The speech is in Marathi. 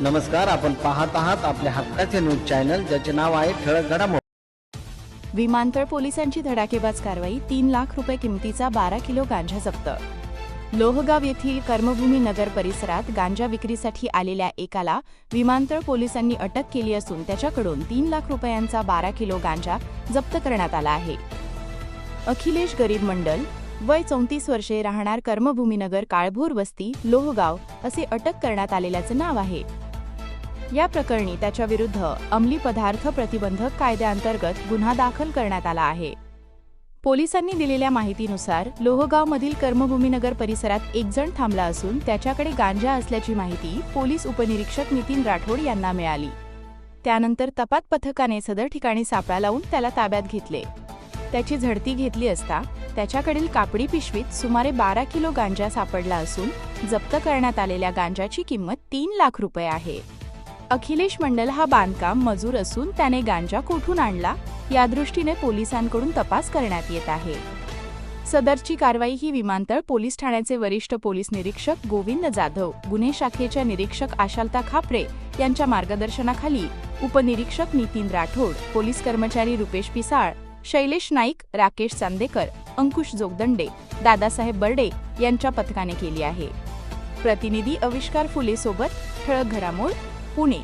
नमस्कार आपण पाहत आहात आपल्या हक्काचे न्यूज चॅनल ज्याचे नाव आहे ठळक घडामोड. विमानतळ पोलिसांची धडाकेबाज कारवाई तीन लाख रुपये किमतीचा बारा किलो गांजा जप्त. लोहगाव येथील कर्मभूमी नगर परिसरात गांजा विक्रीसाठी आलेल्या एकाला विमानतळ पोलिसांनी अटक केली असून त्याच्याकडून तीन लाख रुपयांचा बारा किलो गांजा जप्त करण्यात आला आहे. अखिलेश गरीब मंडल वय चौतीस वर्षे राहणार कर्मभूमीनगर काळभोर वस्ती लोहगाव असे अटक करण्यात आलेल्याचं नाव आहे. या प्रकरणी त्याच्या विरुद्ध अंमली पदार्थ प्रतिबंधक कायद्याअंतर्गत गुन्हा दाखल करण्यात आला आहे. पोलिसांनी दिलेल्या माहितीनुसार लोहगावमधील कर्मभूमीनगर परिसरात एक जण थांबला असून त्याच्याकडे गांजा असल्याची माहिती पोलीस उपनिरीक्षक नितीन राठोड यांना मिळाली. त्यानंतर तपास पथकाने सदर ठिकाणी सापळा लावून त्याला ताब्यात घेतले. त्याची झडती घेतली असता त्याच्याकडील कापडी पिशवीत सुमारे बारा किलो गांजा सापडला असून जप्त करण्यात आलेल्या गांजाची किंमत तीन लाख रुपये आहे. अखिलेश मंडल हा बांधकाम मजूर असून त्याने गांजा कोठून आणला या दृष्टीने पोलिसांकडून तपास करण्यात येत आहे. सदरची कारवाई ही विमानतळ पोलीस ठाण्याचे वरिष्ठ पोलीस निरीक्षक गोविंद जाधव गुन्हे शाखेच्या निरीक्षक आशालता खापरे यांच्या मार्गदर्शनाखाली उपनिरीक्षक नितीन राठोड पोलीस कर्मचारी रुपेश पिसाळ शैलेश नाईक राकेश चांदेकर अंकुश जोगदंडे दादासाहेब बर्डे यांच्या पथकाने केली आहे. प्रतिनिधी अविष्कार फुले सोबत ठळक घडामोड পুনে